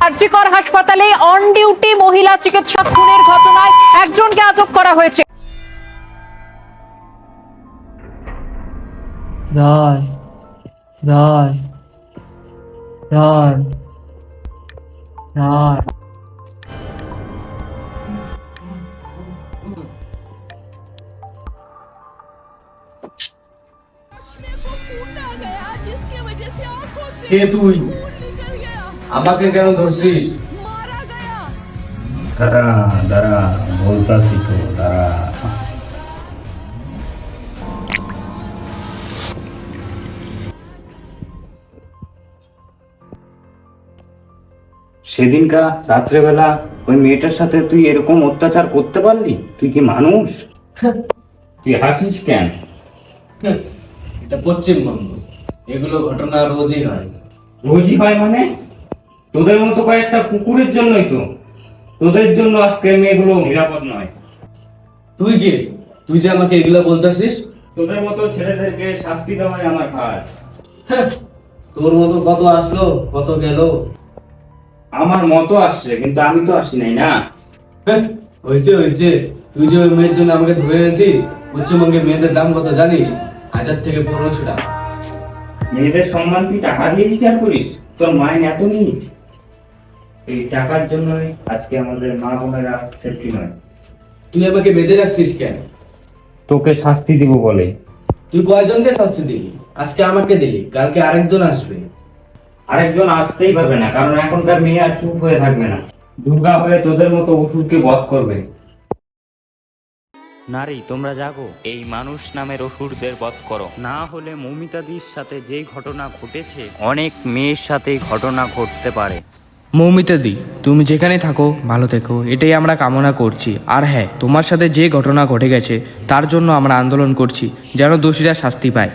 কার্যকর হাসপাতালে on duty মহিলা চিকিৎসক খুনের ঘটনায় একজনকে আটক করা হয়েছে। কে তুই? আমাকে কেন ধরছিস? দাঁড়া দাঁড়া বলতাছি তো দাঁড়া। সেদিনকার রাত্রেবেলা ওই মেয়েটার সাথে তুই এরকম অত্যাচার করতে পারলি? তুই কি মানুষ? তুই হাসিস কেন? এটা পশ্চিমবঙ্গ। এগুলো ঘটনা রোজই হয়। রোজই হয় মানে? তোদের মতো কয়েকটা কুকুরের জন্যই তো। তোদের জন্য আজকে মেয়েগুলো নিরাপদ নয়। তুই কে? তুই যে আমাকে এগুলো বলতেছিস তোদের মতো ছেলেদেরকে শাস্তি দেওয়াই আমার কাজ। তোর মতো কত আসলো কত গেল? আমার মতো আসছে কিন্তু আমি তো আসি নাই না। হ্যাঁ, হয়েছে হয়েছে। তুই যে ওই মেয়ের জন্য আমাকে ধরে এনেছিস পশ্চিমবঙ্গে মেয়েদের দাম কত জানিস? হাজার থেকে পনেরোশো টাকা। মেয়েদের সম্মান তুই টাকা দিয়ে বিচার করিস? তোর মায়ের এত নিচ? এই টাকার জন্যই আজকে আমাদের মা বোনেরা সেফটি নয়। তুই আমাকে বেঁধে রাখছিস কেন? তোকে শাস্তি দিব বলে। তুই কয়জনকে শাস্তি দিলি? আজকে আমাকে দিলি কালকে আরেকজন আসবে। আরেকজন আসতেই পারবে না কারণ এখনকার মেয়ে আর চুপ হয়ে থাকবে না। দুর্গা হয়ে তোদের মতো অসুরকে বধ করবে। নারী তোমরা জাগো এই মানুষ নামের অসুরদের বধ করো। না হলে মমিতাদির সাথে যে ঘটনা ঘটেছে অনেক মেয়ের সাথে ঘটনা ঘটতে পারে। মৌমিতাদি তুমি যেখানে থাকো, ভালো থেকো। এটাই আমরা কামনা করছি। আর হ্যাঁ তোমার সাথে যে ঘটনা ঘটে গেছে, তার জন্য আমরা আন্দোলন করছি, যেন দোষীরা শাস্তি পায়।